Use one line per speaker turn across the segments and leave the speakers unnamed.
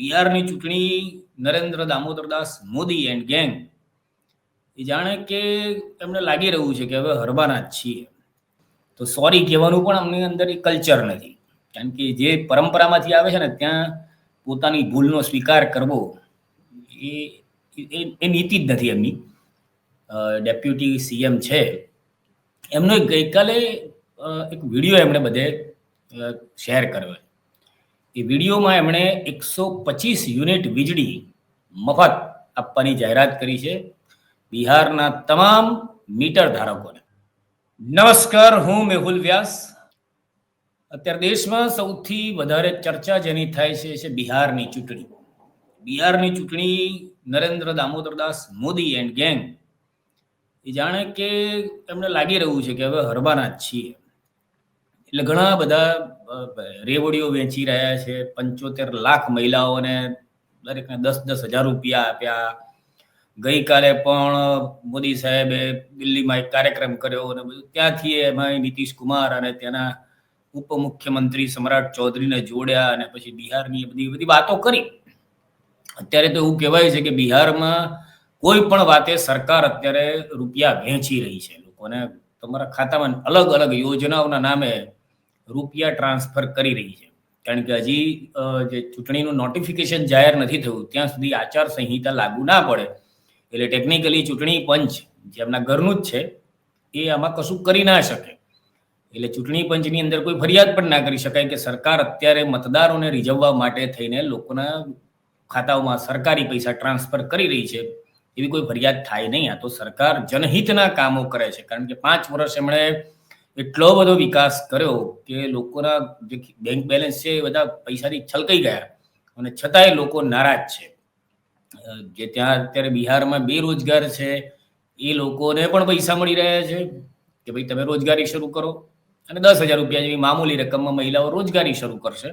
બિહારની ચૂંટણી Narendra Damodardas Modi and gang એ જાણે કે એમને લાગી રહ્યું છે કે હવે હરવાના જ છીએ. તો સોરી કહેવાનું પણ અમને અંદર એ કલ્ચર નથી. કારણ કે જે પરંપરામાંથી આવે છે ને, ત્યાં પોતાની ભૂલનો સ્વીકાર કરવો એ, એ- નીતિ જ નથી એમની. ડેપ્યુટી સીએમ છે. એમનો ગઈકાલે એક વીડિયો એમણે બધે શેર કર્યો. એ વિડીયોમાં એમણે એકસો પચીસ યુનિટ વીજળી મફત આપવાની જાહેરાત કરી છે બિહારના તમામ મીટર ધારકોને. નમસ્કાર હું મેહુલ વ્યાસ. અત્યારે દેશમાં સૌથી વધારે ચર્ચા જેની થાય છે છે બિહારની ચૂંટણી. બિહારની ચૂંટણી નરેન્દ્ર દામોદરદાસ મોદી એન્ડ ગેંગ. એ જાણે કે એમને લાગી રહ્યું છે કે હવે હરવાના જ છીએ. એટલે ઘણા બધા રેવડીઓ વેચી રહ્યા છે. પંચોતેર લાખ મહિલાઓને દરેકને દસ દસ હજાર રૂપિયા આપ્યા. ગઈકાલે પણ મોદી સાહેબે દિલ્હીમાં એક કાર્યક્રમ કર્યો અને બધું. ત્યાંથી એમાં નીતિશ કુમાર અને ત્યાંના ઉપમુખ્યમંત્રી સમ્રાટ ચૌધરીને જોડ્યા અને પછી બિહારની બધી બધી વાતો કરી. અત્યારે તો એવું કહેવાય છે કે બિહારમાં કોઈ પણ વાતે સરકાર અત્યારે રૂપિયા વહેંચી રહી છે. લોકોને તમારા ખાતામાં અલગ અલગ યોજનાઓના નામે રૂપિયા ટ્રાન્સફર કરી રહી છે. કારણ કે હજી જે ચૂંટણીનું નોટિફિકેશન જાહેર નથી થયું, ત્યાં સુધી આચાર સંહિતા લાગુ ના પડે. એટલે ટેકનિકલી ચૂંટણી પંચ, જે એમના ઘરનું જ છે, એ આમાં કશું કરી ના શકે. એટલે ચૂંટણી પંચની અંદર કોઈ ફરિયાદ પણ ના કરી શકાય કે સરકાર અત્યારે મતદારોને રીઝવવા માટે થઈને લોકોના ખાતાઓમાં સરકારી પૈસા ટ્રાન્સફર કરી રહી છે, એવી કોઈ ફરિયાદ થાય નહીં. આ તો સરકાર જનહિતના કામો કરે છે. કારણ કે પાંચ વર્ષ એમણે એટલો બધો વિકાસ કર્યો કે લોકોના જે બેંક બેલેન્સ છે એ બધા પૈસાથી છલકાઈ ગયા. અને છતાંય લોકો નારાજ છે. જે ત્યાં અત્યારે બિહારમાં બેરોજગાર છે, એ લોકોને પણ પૈસા મળી રહ્યા છે કે ભાઈ તમે રોજગારી શરૂ કરો. અને દસ હજાર રૂપિયા જેવી મામૂલી રકમમાં મહિલાઓ રોજગારી શરૂ કરશે.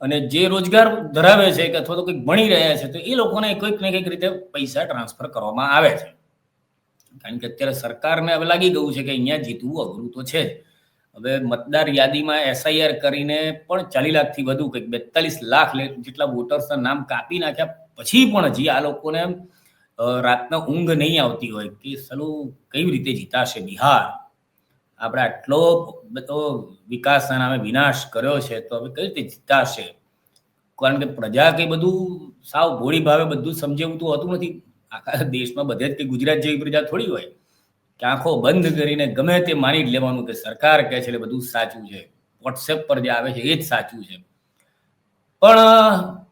અને જે રોજગાર ધરાવે છે કે અથવા તો કંઈક ભણી રહ્યા છે, તો એ લોકોને કોઈક ને કંઈક રીતે પૈસા ટ્રાન્સફર કરવામાં આવે છે. કારણ કે અત્યારે સરકારને હવે લાગી ગયું છે કે અહીંયા જીતવું અઘરું તો છે હવે મતદાર યાદીમાં એસઆઈઆર કરીને પણ ચાલી લાખથી વધુ કંઈક બેતાલીસ લાખ જેટલા વોટર્સના નામ કાપી નાખ્યા પછી પણ હજી આ લોકોને રાતના ઊંઘ નહીં આવતી હોય કે સલું કઈ રીતે જીતાશે બિહાર? આપણે આટલો બધો વિકાસના નામે વિનાશ કર્યો છે તો હવે કઈ રીતે જીતાશે? કારણ કે પ્રજા કે બધું સાવ ભોળી ભાવે બધું સમજેવું તો હોતું નથી. આખા દેશમાં બધે જ કે ગુજરાત જેવી પ્રજા થોડી હોય કે આંખો બંધ કરીને ગમે તે માની જ લેવાનું કે સરકાર કહે છે એટલે બધું સાચું છે. વોટ્સએપ પર જે આવે છે એ જ સાચું છે. પણ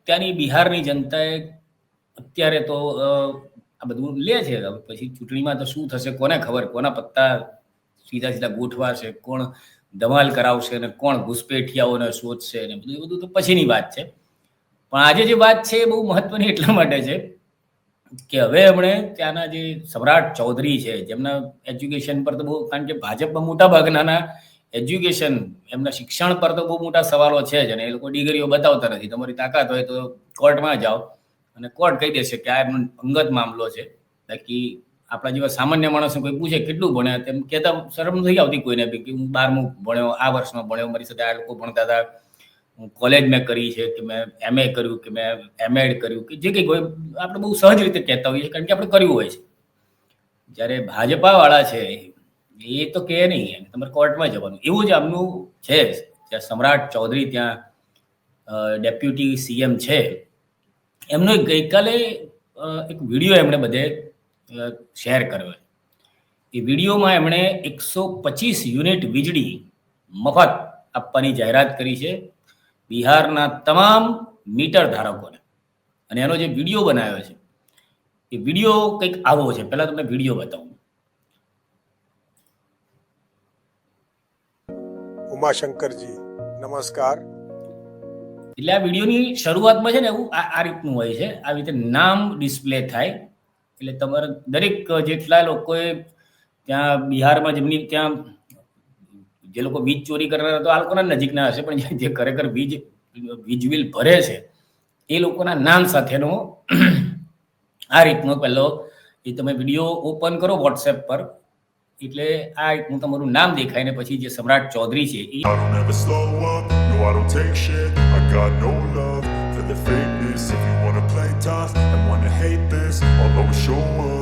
ત્યાંની બિહારની જનતાએ અત્યારે તો આ બધું લે છે. પછી ચૂંટણીમાં તો શું થશે કોને ખબર? કોના પત્તા સીધા સીધા ગોઠવાશે? કોણ ધમાલ કરાવશે અને કોણ ઘુસપેઠિયાઓને શોધશે ને બધું? એ બધું તો પછીની વાત છે. પણ આજે જે વાત છે એ બહુ મહત્વની એટલા માટે છે કે હવે એમણે ત્યાંના જે સમ્રાટ ચૌધરી છે, જેમના એજ્યુકેશન પર તો બહુ, કારણ કે ભાજપમાં મોટા ભાગના એજ્યુકેશન એમના શિક્ષણ પર તો બહુ મોટા સવાલો છે જ અને એ લોકો ડિગ્રીઓ બતાવતા નથી. તમારી તાકાત હોય તો કોર્ટમાં જાઓ અને કોર્ટ કહી દેશે કે આ એમનો અંગત મામલો છે. બાકી આપણા જેવા સામાન્ય માણસને કોઈ પૂછે કેટલું ભણ્યા તેમ કહેતા શરમ નથી આવતી કોઈને બી કે હું બારમું ભણ્યો, આ વર્ષમાં ભણ્યો, મારી સાથે આ લોકો ભણતા હતા. કોલેજ મેં કરી છે કે મેં એમએ કર્યું કે મેં એમએડ કર્યું કે જે કંઈ કોઈ આપણે બહુ સહજ રીતે કહેતા હોઈએ કારણ કે આપણે કર્યું હોય છે. જ્યારે ભાજપા વાળા છે એ તો કહે નહીં તમારે કોર્ટમાં જવાનું. એવું જ આમનું છે. જ્યાં સમ્રાટ ચૌધરી ત્યાં ડેપ્યુટી સીએમ છે. એમનો ગઈકાલે એક વીડિયો એમણે બધે શેર કર્યો. એ વિડીયોમાં એમણે એકસો પચીસ યુનિટ વીજળી મફત આપવાની જાહેરાત કરી છે. બિહારના તમામ મીટર ધારકોને. અને એનો જે વીડિયો બનાવ્યો છે એ વીડિયો કંઈક આવો છે. પહેલા તમને વીડિયો બતાવું.
ઉમાશંકરજી નમસ્કાર.
એટલે આ વિડીયોની શરૂઆતમાં છે ને એવું આ આ રીતનું હોય છે. આવી રીતે નામ ડિસ્પ્લે થાય. એટલે તમારે દરેક જેટલા લોકોએ ત્યાં બિહારમાં જેમની ત્યાં જે લોકો વીજ ચોરી કરનારા તો આ લોકોના નજીકના હશે, પણ જે ખરેખર વીજ વીજ બિલ ભરે છે, એ લોકોના નામ સાથેનો આ રીતનો પહેલો એ તમે વીડિયો ઓપન કરો વોટ્સએપ પર. એટલે આ રીતનું તમારું નામ દેખાય ને પછી જે સમ્રાટ ચૌધરી છે, એ
If you show up.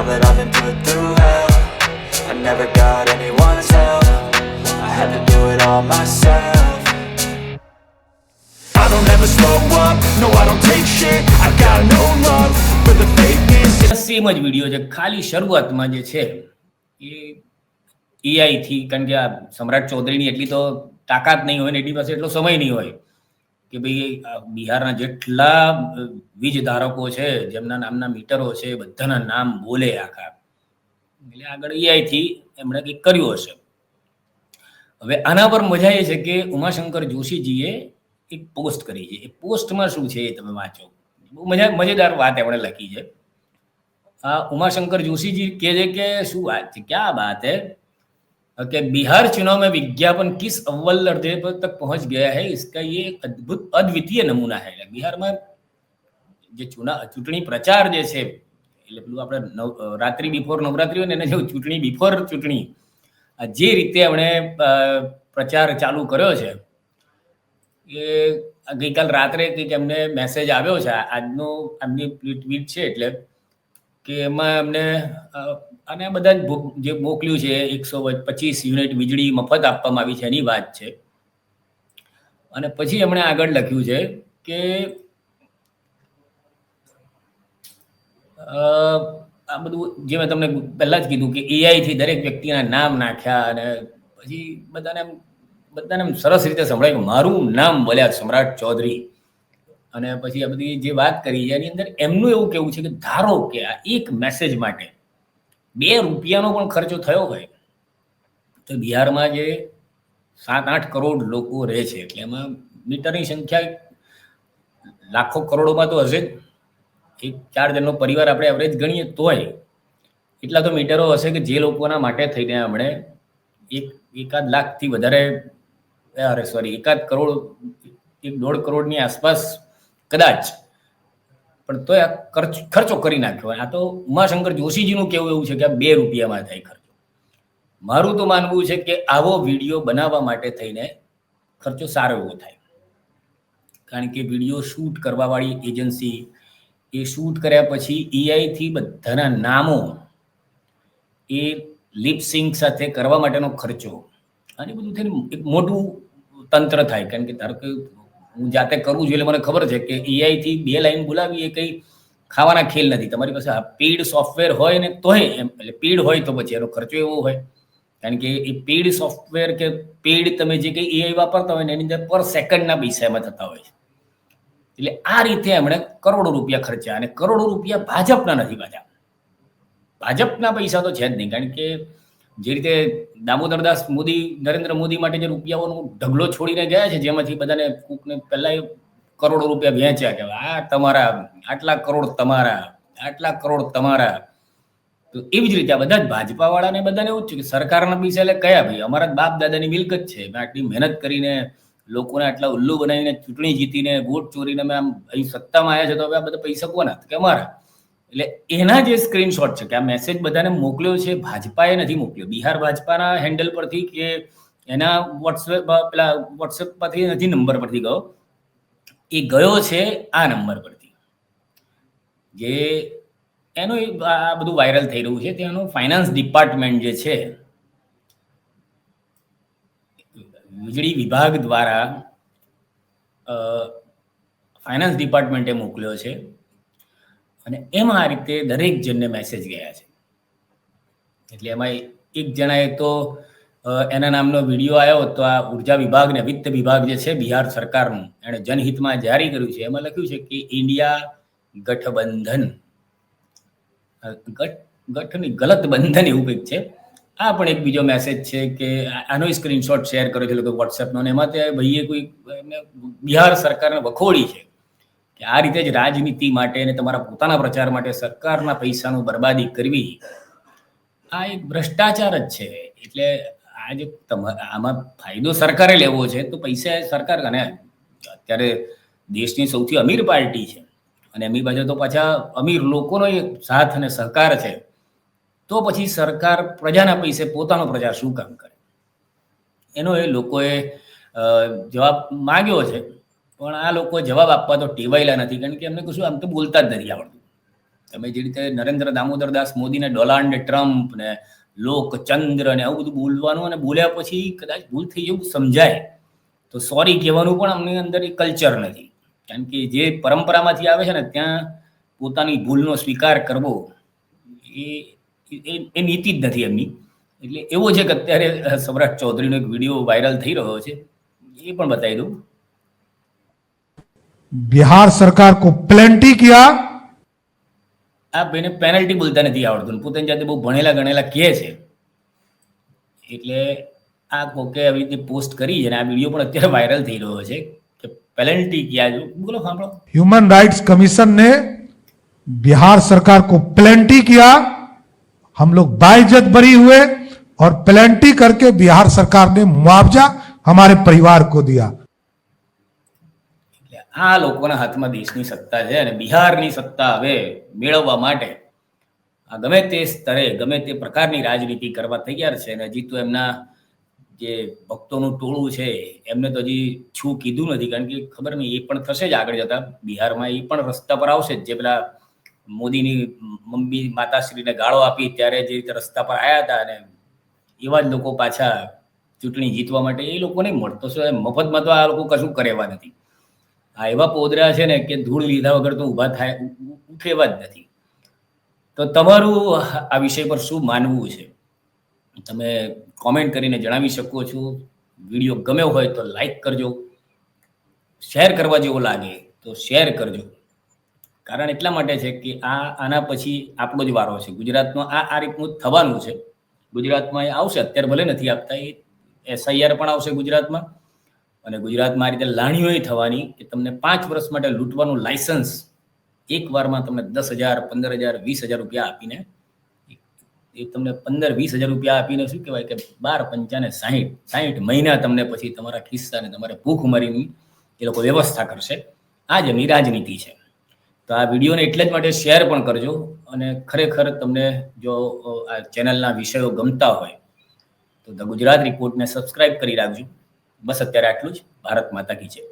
now that I've been put through hell I never got anyone's help I had to do it all myself I don't ever slow up, no I don't take shit I got no love for the fakeness
same જ video છે ખાલી શરૂઆતમાં જે છે એ એઆઈથી કારણ કે આ સમ્રાટ ચૌધરીની એટલી તો તાકાત નહીં હોય ને એની પાસે એટલો સમય નહીં હોય કે ભાઈ બિહારના જેટલા વીજ ધારકો છે, જેમના નામના મીટરો છે, બધાના નામ બોલે આખા. એટલે આગળ એઆઈથી એમણે કંઈક કર્યું હશે. હવે આના પર મજા એ છે કે ઉમાશંકર જોશીજીએ એક પોસ્ટ કરી છે. એ પોસ્ટમાં શું છે એ તમે વાંચો. બહુ મજા, મજેદાર વાત એમણે લખી છે. ઉમાશંકર જોશીજી કહે છે કે શું વાત છે? ક્યાં વાત હે? कि बिहार चुनाव में विज्ञापन किस अव्वल दर्जे पर तक पहुंच गया है इसका ये एक अद्भुत अद्वितीय नमूना है બિહારમાં જે ચુના ચૂંટણી પ્રચાર જે છે એટલે પેલું આપણે નવ રાત્રિ બિફોર નવરાત્રી હોય ને એને જેવું ચૂંટણી બિફોર ચૂંટણી આ જે રીતે એમણે અ, પ્રચાર ચાલુ કર્યો છે એ આ ગઈકાલ રાત્રે કંઈક એમને મેસેજ આવ્યો છે આ- આજનું આમની ટ્વીટ છે એટલે કે એમાં એમને અ, અને બધા જ મોકલ્યું છે, એકસો પચીસ યુનિટ વીજળી મફત આપવામાં આવી છે એની વાત છે. અને પછી એમણે આગળ લખ્યું છે કે આ બધું જે મેં તમને પહેલાં જ કીધું કે એઆઈથી દરેક વ્યક્તિના નામ નાખ્યા અને પછી બધાને બધાને સરસ રીતે સંભળાય કે મારું નામ બોલ્યા સમ્રાટ ચૌધરી. અને પછી આ બધી જે વાત કરી છે, એની અંદર એમનું એવું કેવું છે કે ધારો કે આ એક મેસેજ માટે બે રૂપિયાનો પણ ખર્ચો થયો હોય, તો બિહારમાં જે સાત આઠ કરોડ લોકો રહે છે, એટલે એમાં મીટરની સંખ્યા લાખો કરોડોમાં તો હશે જ. એક ચાર જણનો પરિવાર આપણે એવરેજ ગણીએ તોય એટલા તો મીટરો હશે કે જે લોકોના માટે થઈને આપણે એક, એકાદ લાખથી વધારે, અરે સોરી એકાદ કરોડ, એક દોઢ કરોડની આસપાસ કદાચ પણ તોય આ ખર્ચ, ખર્ચો કરી નાખ્યો. આ તો ઉમાશંકર જોશીજીનું કેવું એવું છે કે આ બે રૂપિયામાં થાય ખર્ચો. મારું તો માનવું છે કે આવો વીડિયો બનાવવા માટે થઈને ખર્ચો સારો એવો થાય. કારણ કે વીડિયો શૂટ કરવાવાળી એજન્સી એ શૂટ કર્યા પછી એઆઈથી બધાના નામો એ લિપસિંક સાથે કરવા માટેનો ખર્ચો. અને બધું થઈને એક મોટું તંત્ર થાય. કારણ કે ધારો કે હું જાતે કરું છું એટલે મને ખબર છે કે એઆઈ થી બે લાઈન બોલાવી એ કંઈ ખાવાના ખેલ નથી. તમારી પાસે પીડ સોફ્ટવેર હોય ને તોય એમ, એટલે પેડ હોય તો પછી એનો ખર્ચો એવો હોય. કારણ કે એ પીડ સોફ્ટવેર કે પેડ તમે જે કંઈ એઆઈ વાપરતા હોય ને એની અંદર પર સેકન્ડના પૈસા એમાં થતા હોય છે. એટલે આ રીતે એમણે કરોડો રૂપિયા ખર્ચ્યા અને કરોડો રૂપિયા ભાજપના નથી પાછા ભાજપના પૈસા તો છે જ નહીં, કારણ કે જે રીતે દામોદરદાસ મોદી, નરેન્દ્ર મોદી માટે જે રૂપિયાઓનો ઢગલો છોડીને ગયા છે, જેમાંથી બધાને કૂકને પહેલાં કરોડો રૂપિયા વેચ્યા કે આ તમારા, આટલા કરોડ તમારા, આટલા કરોડ તમારા. તો એવી જ રીતે આ બધા જ ભાજપા વાળાને બધાને એવું જ છે કે સરકારના પૈસા એટલે કયા ભાઈ? અમારા બાપ દાદાની મિલકત છે. મેં આટલી મહેનત કરીને લોકોને આટલા ઉલ્લુ બનાવીને ચૂંટણી જીતીને, વોટ ચોરીને અમે આમ અહીં સત્તામાં આવ્યા છે, તો હવે આ બધા પૈસા કોના? કે અમારા. એટલે એના જે સ્ક્રીનશોટ છે કે આ મેસેજ બધાને મોકલ્યો છે, ભાજપાએ નથી મોકલ્યો. બિહાર ભાજપાના હેન્ડલ પરથી કે એના વોટ્સએપ પેલા વોટ્સએપ પરથી નથી નંબર પરથી ગયો. એ ગયો છે આ નંબર પરથી. જે એનું આ બધું વાયરલ થઈ રહ્યું છે તેનું ફાઇનાન્સ ડિપાર્ટમેન્ટ જે છે, વીજળી વિભાગ દ્વારા ફાઇનાન્સ ડિપાર્ટમેન્ટે મોકલ્યો છે. અને એમાં આ રીતે દરેક જણને મેસેજ ગયા છે. એટલે એમાં એક જણાએ તો એના નામનો વીડિયો આવ્યો તો આ ઊર્જા વિભાગ ને વિત્ત વિભાગ જે છે બિહાર સરકારનું, એણે જનહિતમાં જારી કર્યું છે. એમાં લખ્યું છે કે ઇન્ડિયા ગઠબંધન ગઠ, ગઠની ગલત બંધન એવું કંઈક છે. આ પણ એક બીજો મેસેજ છે કે આનો સ્ક્રીનશોટ શેર કર્યો છે લોકો વોટ્સએપનો અને એમાં તે ભાઈએ કોઈ બિહાર સરકારને વખોડી છે. કે આ રીતે જ રાજનીતિ માટે અને તમારા પોતાના પ્રચાર માટે સરકારના પૈસાનું બરબાદી કરવી, આ એક ભ્રષ્ટાચાર જ છે. એટલે આ જે આમાં ફાયદો સરકારે લેવો છે, તો પૈસા સરકાર, અને અત્યારે દેશની સૌથી અમીર પાર્ટી છે, અને એમની પાસે તો પાછા અમીર લોકોનો એક સાથ અને સહકાર છે, તો પછી સરકાર પ્રજાના પૈસે પોતાનો પ્રચાર શું કામ કરે? એનો એ લોકોએ જવાબ માંગ્યો છે. પણ આ લોકો જવાબ આપવા તો ટેવાયેલા નથી. કારણ કે એમને કશું આમ તો બોલતા જ નથી આવડતું. તમે જે રીતે નરેન્દ્ર દામોદર દાસ મોદીને ડોનાલ્ડ ટ્રમ્પ ને લોકચંદ્ર ને આવું બધું બોલવાનું અને બોલ્યા પછી કદાચ ભૂલ થઈ એવું સમજાય, તો સોરી કહેવાનું પણ અમને અંદર એ કલ્ચર નથી. કારણ કે જે પરંપરામાંથી આવે છે ને, ત્યાં પોતાની ભૂલનો સ્વીકાર કરવો એ, એ- એ નીતિ જ નથી એમની. એટલે એવો છે કે અત્યારે સૌરાષ્ટ્ર ચૌધરીનો એક વીડિયો વાયરલ થઈ રહ્યો છે, એ પણ બતાવી દઉં.
बिहार सरकार को प्लेंटी किया
આ ભાઈને પેનલ્ટી બોલતા નથી આવડતું ને પોતાની જાતે બહુ ભણેલા ગણેલા કહે છે એટલે આ કોકે આવી રીતે પોસ્ટ કરી છે અને આ વિડીયો પણ અત્યારે વાયરલ થઈ રહ્યો છે કે પેનલ્ટી ક્યાં જો બોલો સાંભળો
ह्यूमन राइट्स कमीशन ने बिहार सरकार को प्लेंटी किया हम लोग बाइज्जत बरी हुए और प्लेंटी करके बिहार सरकार ने मुआवजा हमारे परिवार को दिया
એટલે આ લોકોના હાથમાં દેશની સત્તા છે અને બિહારની સત્તા હવે મેળવવા માટે આ ગમે તે સ્તરે, ગમે તે પ્રકારની રાજનીતિ કરવા તૈયાર છે અને હજી તો એમના જે ભક્તોનું ટોળું છે, એમને તો હજી છું કીધું નથી, કારણ કે ખબર નહીં, એ પણ થશે જ આગળ જતા. બિહારમાં એ પણ રસ્તા પર આવશે જ. પેલા મોદીની મમ્મી માતાશ્રીને ગાળો આપી ત્યારે જે રીતે રસ્તા પર આવ્યા હતા અને એવા જ લોકો પાછા ચૂંટણી જીતવા માટે એ લોકોને મળતો છે. મફતમાં તો આ લોકો કશું કરેવા નથી. આ એવા પોદરા છે ને કે ધૂળ લીધા વગર તો ઊભા થાય, ઉ- ઉ- ઉઠે એવા જ નથી. તો તમારું આ વિષય પર શું માનવું છે? તમે કોમેન્ટ કરીને જણાવી શકો છો. વીડિયો ગમ્યો હોય તો લાઈક કરજો. શેર કરવા જેવો લાગે તો શેર કરજો. કારણ એટલા માટે છે કે આ, આના પછી આપણો જ વારો છે. ગુજરાતમાં આ આ રીતનું થવાનું છે. ગુજરાતમાં એ આવશે. અત્યારે ભલે નથી આપતા, એ એસઆઈઆર પણ આવશે ગુજરાતમાં. અને ગુજરાતમાં આ રીતે લાણીઓય થવાની કે તમને પાંચ વર્ષ માટે લૂંટવાનું લાયસન્સ એક વારમાં તમને દસ હજાર, પંદર હજાર, વીસ હજાર રૂપિયા આપીને એ તમને પંદર, વીસ હજાર રૂપિયા આપીને શું કહેવાય કે બાર પંચાને સાહીઠ સાહીઠ મહિના તમને પછી તમારા ખિસ્સાને તમારે ભૂખમરીની એ લોકો વ્યવસ્થા કરશે. આ જ એમની રાજનીતિ છે. તો આ વિડીયોને એટલે જ માટે શેર પણ કરજો અને ખરેખર તમને જો આ ચેનલના વિષયો ગમતા હોય તો ધ ગુજરાત રિપોર્ટને સબસ્ક્રાઇબ કરી રાખજો. બસ અત્યારે આટલું જ. ભારત માતા કી જય.